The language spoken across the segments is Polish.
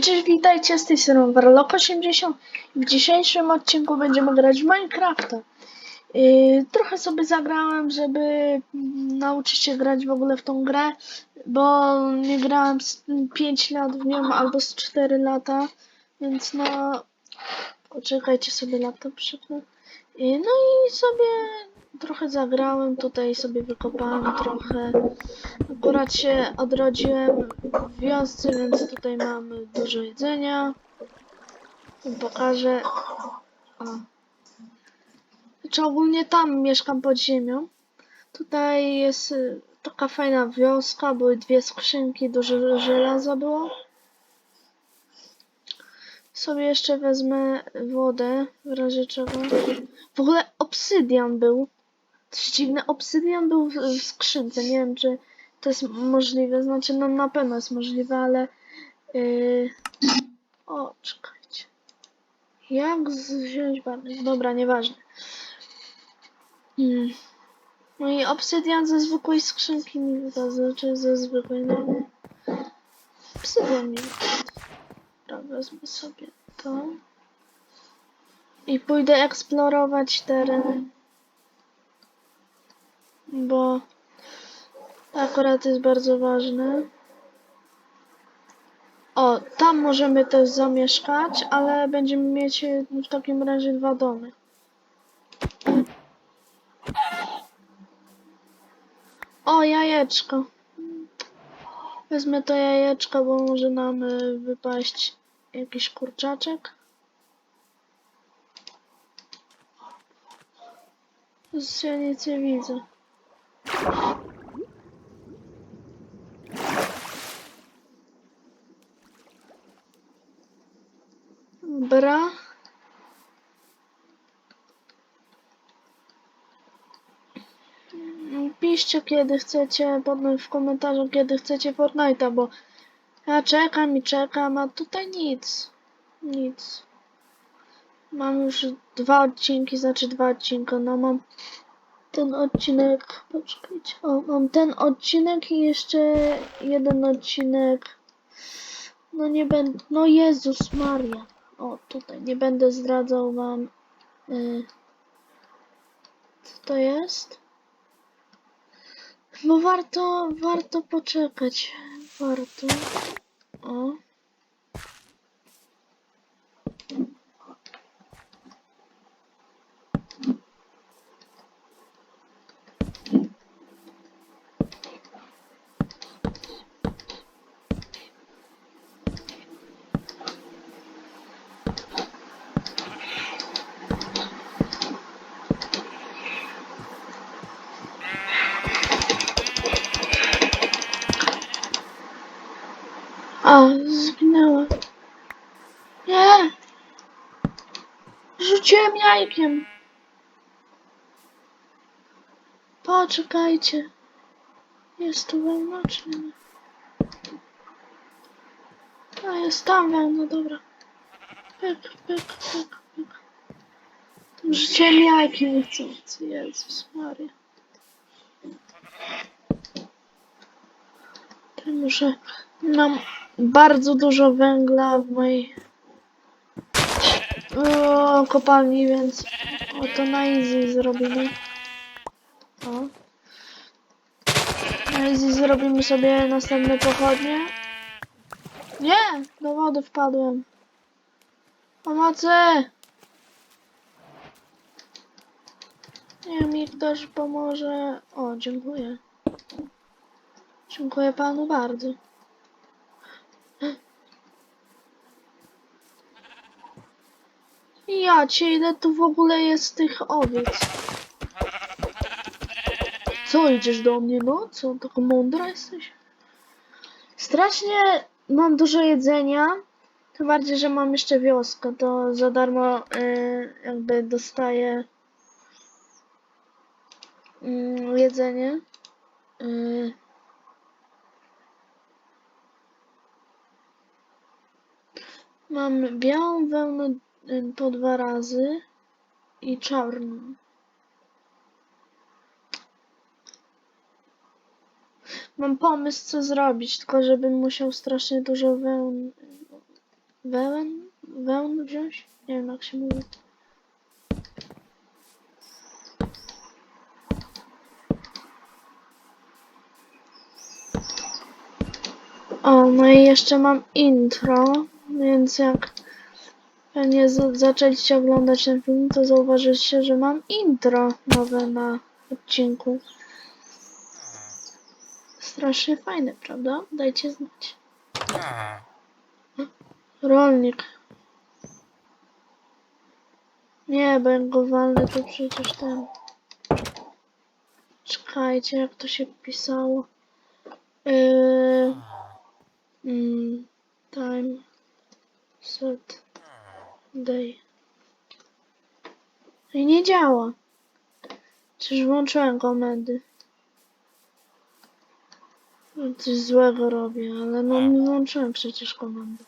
Cześć, witajcie, z tej strony Warlock80 w dzisiejszym odcinku będziemy grać w Minecrafta. Yy, trochę sobie zagrałem, żeby nauczyć się grać w ogóle w tą grę, bo nie grałem z 5 lat w nią albo z 4 lata, więc no... Poczekajcie sobie laptop szybko. Yy, no i sobie trochę zagrałem, tutaj sobie wykopałem trochę. Akurat się odrodziłem w wiosce, więc tutaj mamy dużo jedzenia. Pokażę. O. Znaczy ogólnie tam mieszkam pod ziemią. Tutaj jest y, taka fajna wioska, były dwie skrzynki, dużo żelaza było. Sobie jeszcze wezmę wodę, w razie czego. W ogóle obsydian był. Dziwne, obsydian był w, w skrzynce. Nie wiem, czy to jest możliwe. Znaczy, no na pewno jest możliwe, ale. Yy... O, czekajcie. Jak wziąć barwnik? Dobra, nieważne. Hmm. No i obsydian ze zwykłej skrzynki mi wyda, znaczy ze zwykłej, no. Obsydian mi wypadł. Dobra, wezmę sobie to. I pójdę eksplorować teren. Bo akurat jest bardzo ważne. O, tam możemy też zamieszkać, ale będziemy mieć e, w takim razie dwa domy. O, jajeczko. Wezmę to jajeczko, bo może nam e, wypaść jakiś kurczaczek. Ja nic nie widzę. Dobra. Piszcie kiedy chcecie, potem w komentarzu kiedy chcecie Fortnite'a, bo ja czekam i czekam, a tutaj nic. Nic. Mam już dwa odcinki, znaczy dwa odcinki, no mam ten odcinek, poczekajcie, o, mam ten odcinek i jeszcze jeden odcinek, no nie będę, no Jezus Maria, o tutaj, nie będę zdradzał wam, y, co to jest, bo warto, warto poczekać, warto, o. A, zginęła. Nie! Rzuciłem jajkiem. Poczekajcie. Jest tu wełna, czy nie? A, jest tam wełna, dobra. Pyk, pyk, pyk, pyk. Rzuciłem jajkiem niechcący. Jezus Maria. Tutaj muszę... Mam bardzo dużo węgla w mojej o, kopalni, więc o, to na easy zrobimy. O. Na easy zrobimy sobie następne pochodnie. Nie! Do wody wpadłem. Pomocy! Nie mi ktoś pomoże. O, dziękuję. Dziękuję panu bardzo. Ja cię, ile tu w ogóle jest tych owiec? Co, idziesz do mnie, no? Co, taka mądra jesteś? Strasznie mam dużo jedzenia. Tym bardziej, że mam jeszcze wioskę, to za darmo y, jakby dostaję y, jedzenie. Y, Mam białą wełnę po dwa razy i czarną. Mam pomysł, co zrobić, tylko żebym musiał strasznie dużo wełn wełen, wełn wziąć? Nie wiem jak się mówi. O, no i jeszcze mam intro, więc jak z- zaczęliście oglądać ten film, to zauważyliście, że mam intro nowe na odcinku. Strasznie fajne, prawda? Dajcie znać. Rolnik. Nie, bo go to przecież ten... Czekajcie, jak to się pisało. Yy... Mm, time. Set. Day. I nie działa. Czyż włączyłem komendy. Coś złego robię, ale no nie włączyłem przecież komendy.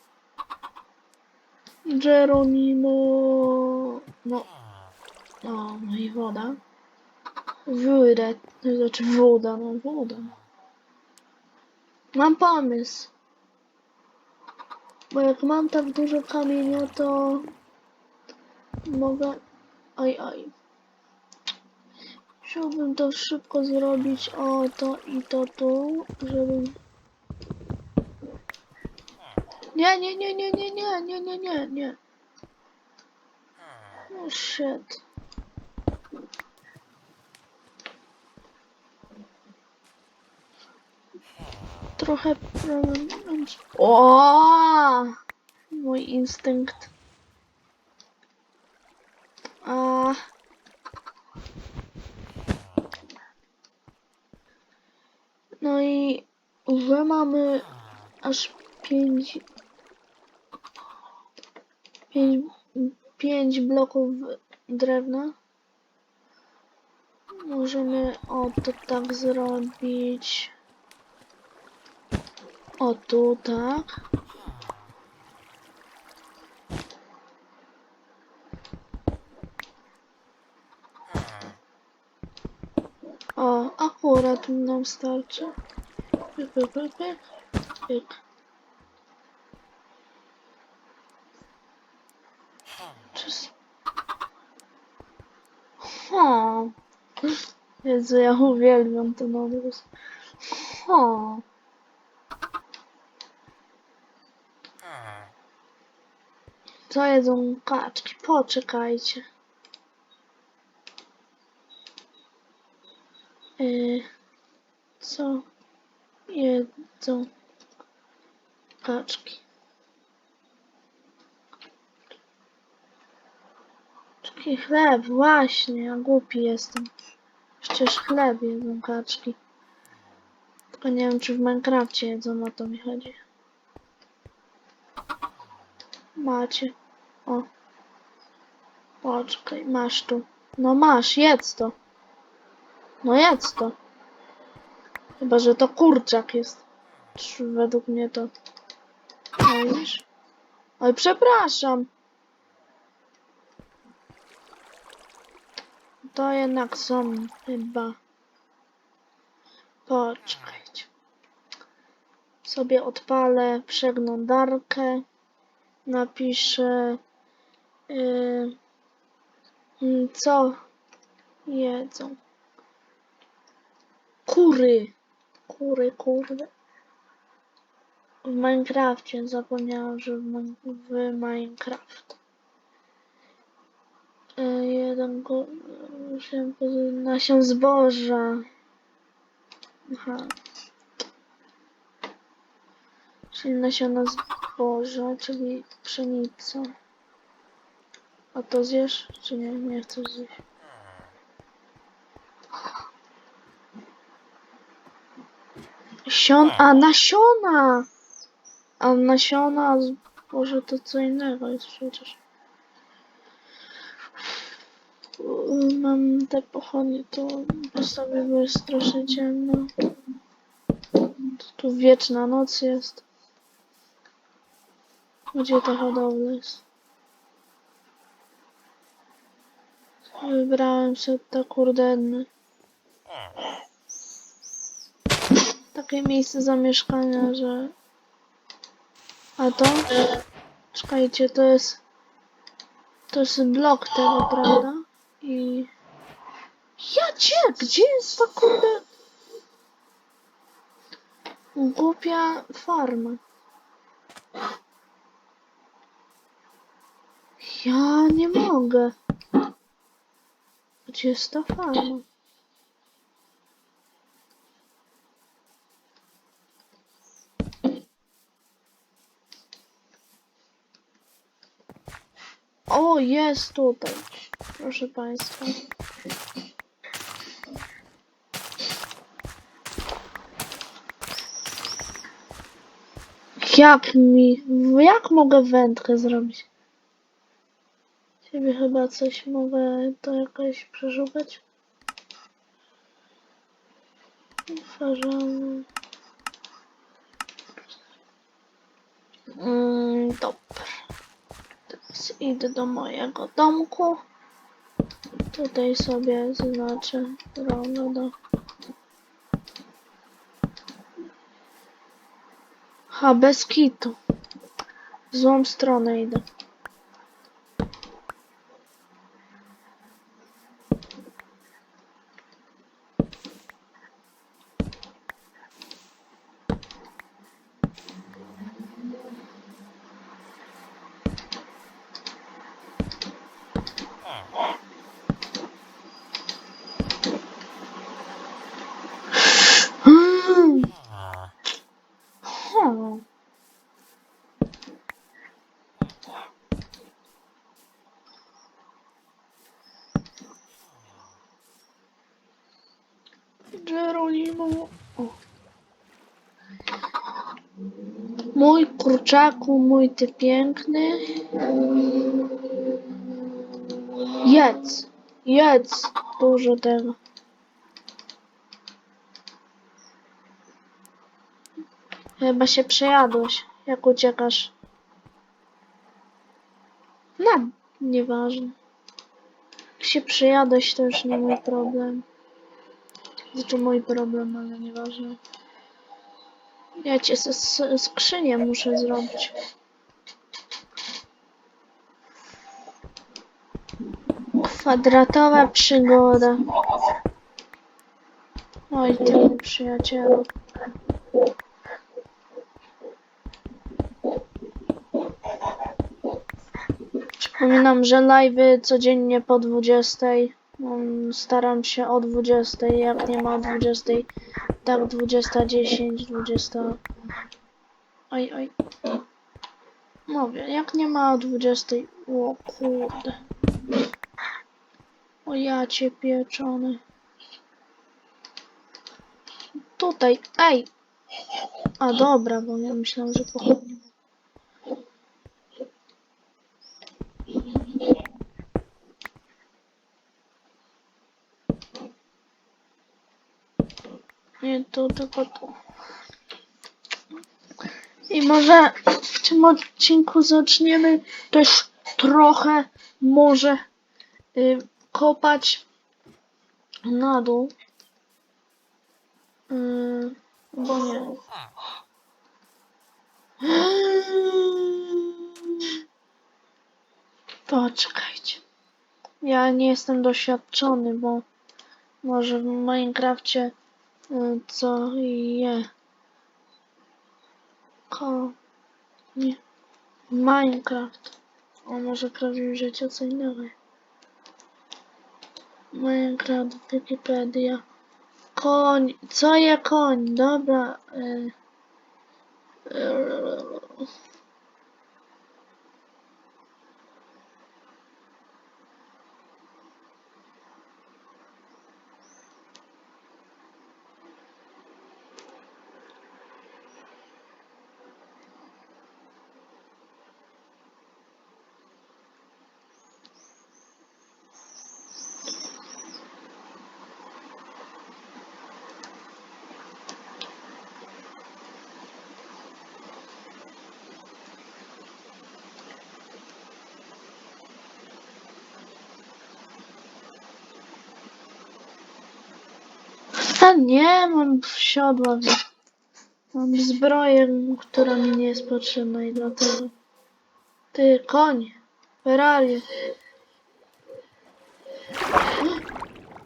Geronimo. No. O, no i woda. Woda. To znaczy woda, no woda. Mam pomysł. Bo jak mam tak dużo kamienia, to mogę... Oj, oj. Chciałbym to szybko zrobić, o to i to tu, żeby... Nie, nie, nie, nie, nie, nie, nie, nie, nie, nie. Oh shit. Trochę problem. O! Mój instynkt. A. No i że mamy aż pięć pięć, pięć bloków drewna. Możemy o to tak zrobić. O tu tak. O, akurat nam starczy. Pyk, pyk, pyk, pyk. pyk. Jezu, ja uwielbiam ten odgłos. O. Co jedzą kaczki? Poczekajcie. Yy, co jedzą kaczki? Taki chleb, właśnie, ja głupi jestem. Przecież chleb jedzą kaczki. Tylko nie wiem, czy w Minecrafcie jedzą, o to mi chodzi. Macie. O. Poczekaj, masz tu. No masz, jedz to. No jedz to. Chyba, że to kurczak jest. Czy według mnie to. No? Oj, przepraszam. To jednak są chyba. Poczekajcie. Sobie odpalę przeglądarkę. Napiszę. Yy, mm, co jedzą? Kury. Kury, kurde. W Minecrafcie zapomniałam, że w, Min- w Minecraft. E, jeden się nasion zboża. Aha. Czyli nasiona zboża, czyli pszenica. A to zjesz? Czy nie? Nie chcesz zjeść. Sion... A, nasiona! A nasiona zboża to co innego jest przecież. Mam te pochodnie, to postawię, bo jest strasznie ciemno. Tu wieczna noc jest. Gdzie ta hodowla jest? Wybrałem sobie te kurdenne. Takie miejsce zamieszkania, że... A to? Czekajcie, to jest... To jest blok tego, prawda? I... Ja cię! Gdzie jest ta kurde... Głupia farma. Ja nie mogę. Gdzie jest ta farma? O, jest tutaj. Proszę Państwa. Jak mi... Jak mogę wędkę zrobić? Ciebie chyba coś mogę to jakoś przeszukać? Uważam. Mm, dobra. Teraz idę do mojego domku. Tutaj sobie zaznaczę drogę do... Ha, bez kitu. W złą stronę idę. Hmm. Hmm. Geronimo. O. Mój kurczaku, mój ty piękny. Jedz, jedz dużo tego. Chyba się przejadłeś, jak uciekasz. No, nieważne. Jak się przejadłeś, to już nie mój problem. Znaczy mój problem, ale nieważne. Ja cię skrzynię muszę zrobić. Kwadratowa przygoda. Oj, ty przyjacielu. Przypominam, że live'y codziennie po 20. Staram się o 20. Jak nie ma o 20, tak 20.10, 20. Oj, oj. Mówię, jak nie ma o 20. O kurde. O ja cię pieczony. Tutaj, ej. A dobra, bo ja myślałam, że pochodnie. Nie, tu tylko tu. I może w tym odcinku zaczniemy też trochę może y, kopać na dół. Y, bo nie. Poczekajcie. Ja nie jestem doświadczony, bo może w Minecrafcie co je. Ko. Nie. Minecraft. O może prawdziwe życie co innego. Minecraft, Wikipedia. Koń. Co je koń? Dobra. Y, y, Nie, mam siodła. Mam zbroję, która mi nie jest potrzebna i dlatego. Ty, koń. Ferrari.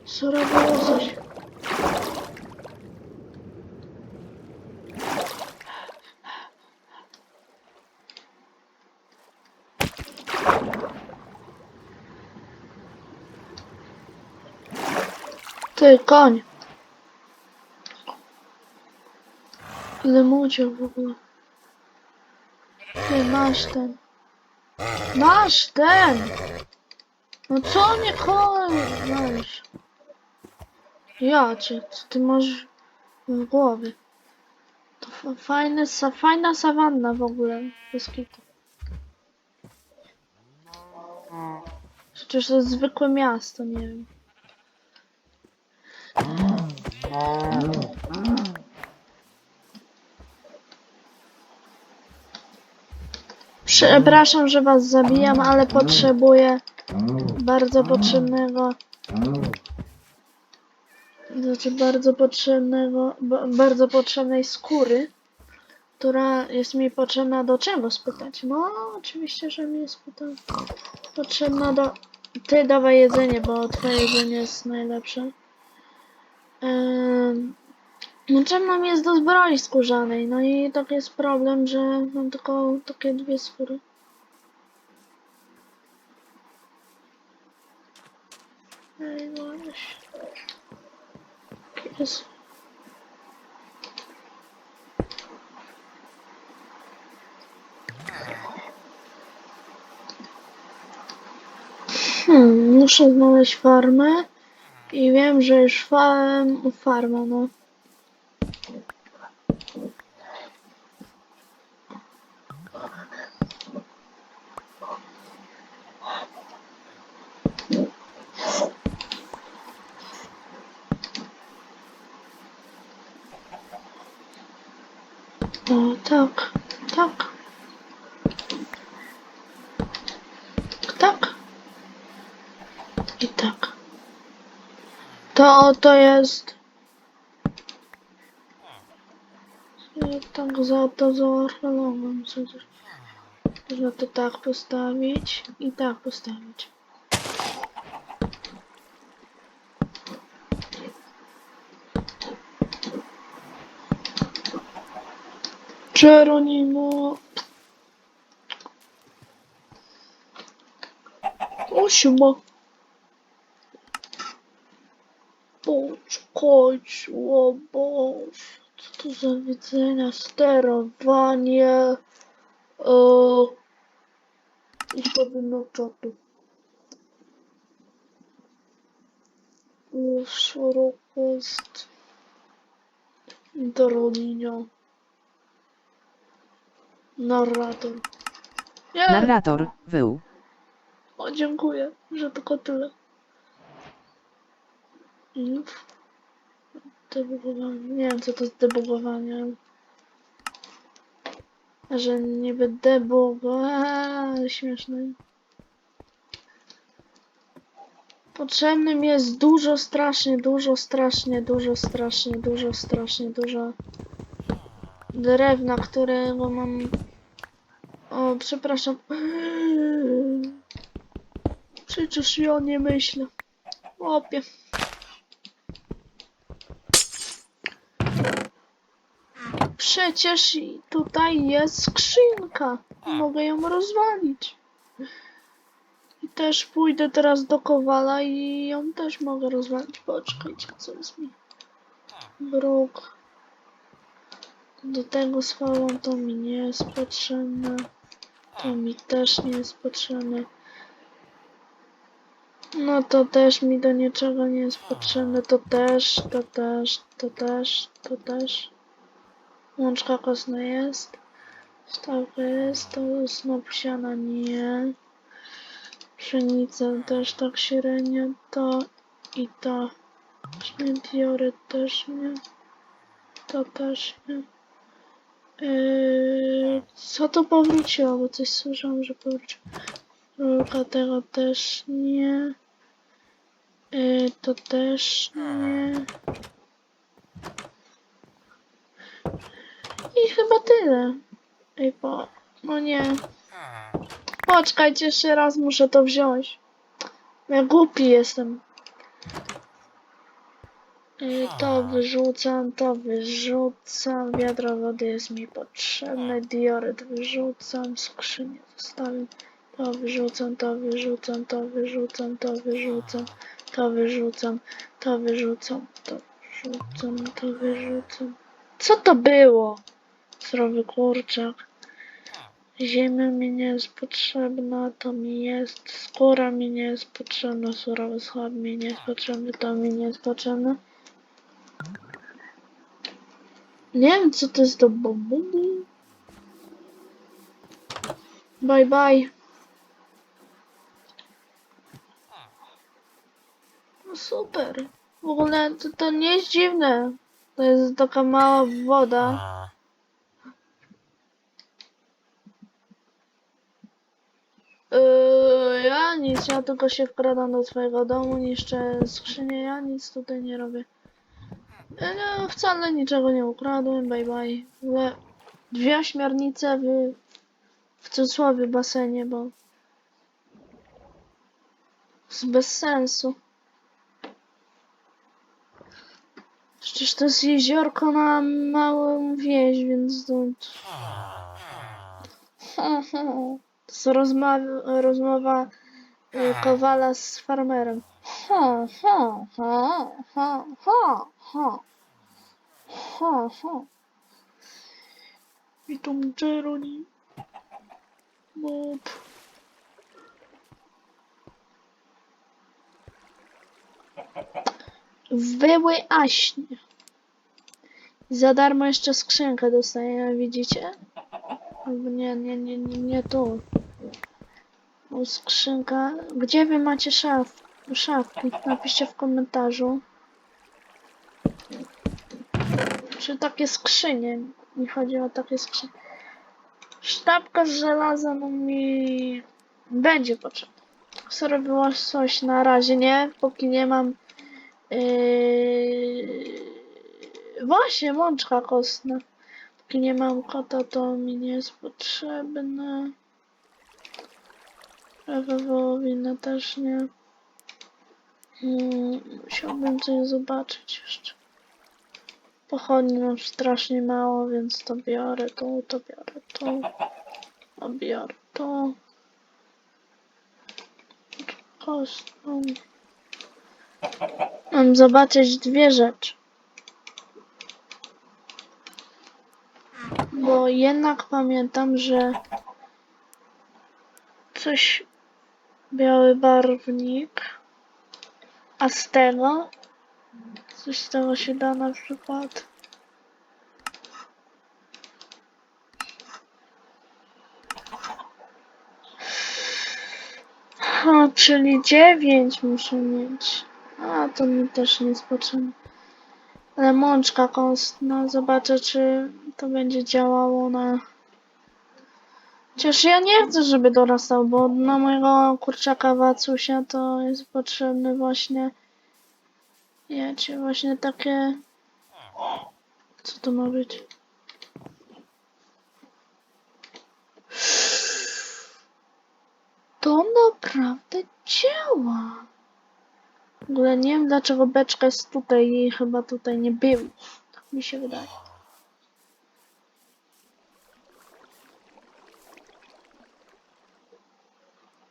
Co robiło? Ty, koń. Ile muciał w ogóle. Ty, masz ten. Masz ten! No co nie koń? Masz. Ja cię, co ty masz w głowie? To fa- fajne, sa fajna sawanna w ogóle. Bez kitu. Przecież to jest zwykłe miasto, nie wiem. Przepraszam, że was zabijam, ale potrzebuję bardzo potrzebnego znaczy bardzo potrzebnego ba- bardzo potrzebnej skóry która jest mi potrzebna do czego spytać? No oczywiście, że mi jest potrzebna do ty dawaj jedzenie, bo twoje jedzenie jest najlepsze Ym, Potrzebna mi jest do zbroi skórzanej, no i tak jest problem, że mam tylko takie dwie skóry. Ej, no weź. Jest. Hmm, muszę znaleźć farmę i wiem, że już farm, farma, no. O, tak, tak. Tak. I tak. To jest. Tak za to zaorcholowam przecież. Można to tak postawić i tak postawić. Geronimo. Osima. Poczekajcie, o Boże. Co to za widzenia? Sterowanie. Eee, ustawienie czatu. Szeroko jest. Geronimo. Narrator. Nie! Narrator, wył. O, dziękuję, że tylko tyle. I debugowanie. Nie wiem, co to jest debugowanie. Że niby debugowanie. Śmieszne. Potrzebny mi jest dużo, strasznie, dużo, strasznie, dużo, strasznie, dużo, strasznie, dużo drewna, którego mam... O, przepraszam. Przecież ja nie myślę. Łopie. Przecież i tutaj jest skrzynka. Mogę ją rozwalić. I też pójdę teraz do Kowala i ją też mogę rozwalić. Poczekajcie, co jest mi. Bruk. Do tego schowam, to mi nie jest potrzebne. To mi też nie jest potrzebne. No to też mi do niczego nie jest potrzebne. To też, to też, to też, to też. Łączka kosna jest. Stawka jest, to snop siana nie. Pszenica też tak średnio. To i to. Szmediory też nie. To też nie. Yy, co to powróciło? Bo coś słyszałam, że powróciło. Rolka tego też nie. Yy, to też nie. Chyba tyle. Ej, bo... No nie. Poczekajcie, jeszcze raz muszę to wziąć. Ja głupi jestem. Y, To wyrzucam, to wyrzucam. Wiadro wody jest mi potrzebne. Dioryt wyrzucam, skrzynię zostawiam. To wyrzucam, to wyrzucam, to wyrzucam, to wyrzucam, to wyrzucam, to wyrzucam, to wyrzucam, to wyrzucam. Co to było? Zdrowy kurczak. Ziemia mi nie jest potrzebna, to mi jest. Skóra mi nie jest potrzebna, surowy schab mi nie jest potrzebny, to mi nie jest potrzebne. Nie wiem, co to jest do bomby. Bye bye. No super. W ogóle to, to nie jest dziwne. To jest taka mała woda. Yy, ja nic, ja tylko się wkradam do twojego domu, niszczę skrzynię, ja nic tutaj nie robię. No, wcale niczego nie ukradłem, bye bye. Ogóle Dwie ośmiornice w, w cudzysłowie basenie, bo bez sensu. Przecież to jest jeziorko na małą wieś, więc. Ha, ha. To jest rozmowa, rozmowa y, Kowala z farmerem. Ha, ha, ha, ha, ha, ha. Ha, ha. I tu Jeroni. Mob. Wyły aśnie. Za darmo jeszcze skrzynkę dostajemy, widzicie? Albo nie, nie, nie, nie, nie tu. Skrzynka. Gdzie wy macie szaf? szafki? Napiszcie w komentarzu. Czy takie skrzynie? Mi chodzi o takie skrzynie. Sztabka z żelaza no mi będzie potrzebna. Było coś na razie nie, póki nie mam yy... właśnie mączka kostna. Póki nie mam kota, to mi nie jest potrzebne. Prawa wołowina też nie. Hmm, musiałbym coś zobaczyć jeszcze. Pochodni mam strasznie mało, więc to biorę tu, to biorę tu. A biorę to. Kostną. Mam zobaczyć dwie rzeczy. Bo jednak pamiętam, że coś biały barwnik, a z tego coś z tego się da na przykład A, czyli dziewięć muszę mieć. A, to mi też nie jest. Ale mączka kostna, zobaczę czy to będzie działało na... Chociaż ja nie chcę, żeby dorastał, bo na mojego kurczaka Wacusia to jest potrzebne właśnie... Wiecie, właśnie takie... Co to ma być? To naprawdę działa. W ogóle nie wiem dlaczego beczka jest tutaj i chyba tutaj nie było. Tak mi się wydaje.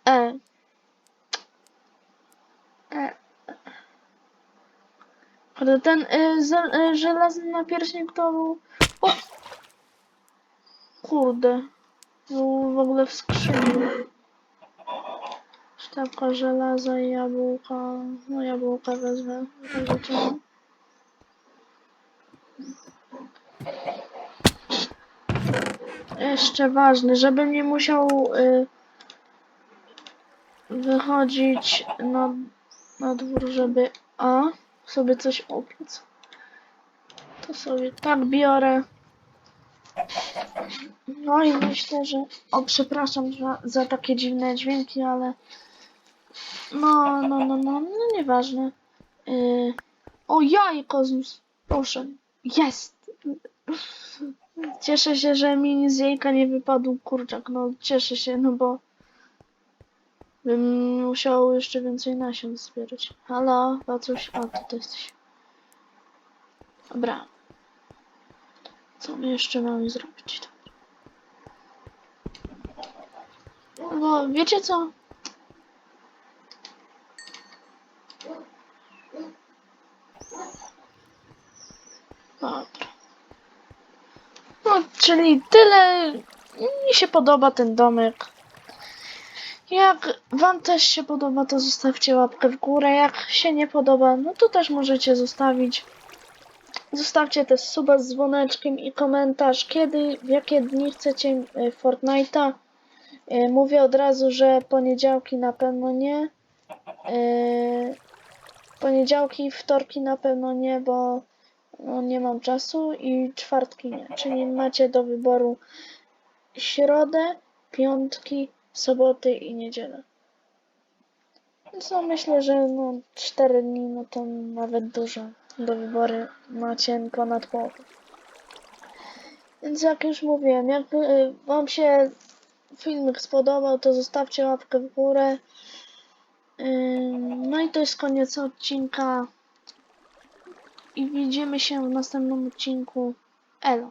E. E. Ale ten y, z, y, żelazny napierśnik to był... O! Kurde. Był w ogóle w skrzyni. Sztabka żelaza i jabłka. No jabłka wezmę. Jeszcze ważne, żebym nie musiał y, wychodzić na, na dwór, żeby a sobie coś upiec. To sobie tak biorę. No i myślę, że. O, przepraszam za, za takie dziwne dźwięki, ale. No, no, no, no, no nieważne. Yy... O, jajko z... Proszę. Jest! Cieszę się, że mi z jajka nie wypadł kurczak. No, cieszę się, no bo Bym musiał jeszcze więcej nasion zbierać. Halo? O, to ty jesteś. Dobra. Co my jeszcze mamy zrobić? No, wiecie co? Dobra. No, czyli tyle. Mi się podoba ten domek. Jak wam też się podoba, to zostawcie łapkę w górę. Jak się nie podoba, no to też możecie zostawić. Zostawcie też suba z dzwoneczkiem i komentarz, kiedy, w jakie dni chcecie e, Fortnite'a. E, Mówię od razu, że poniedziałki na pewno nie. E, Poniedziałki wtorki na pewno nie, bo no, nie mam czasu i czwartki nie. Czyli macie do wyboru środę, piątki, soboty i niedzielę. Więc no myślę, że no 4 dni no to nawet dużo do wyboru macie ponad połowę. Więc jak już mówiłem, jak y, wam się filmik spodobał, to zostawcie łapkę w górę. Ym, No i to jest koniec odcinka. I widzimy się w następnym odcinku. Elo.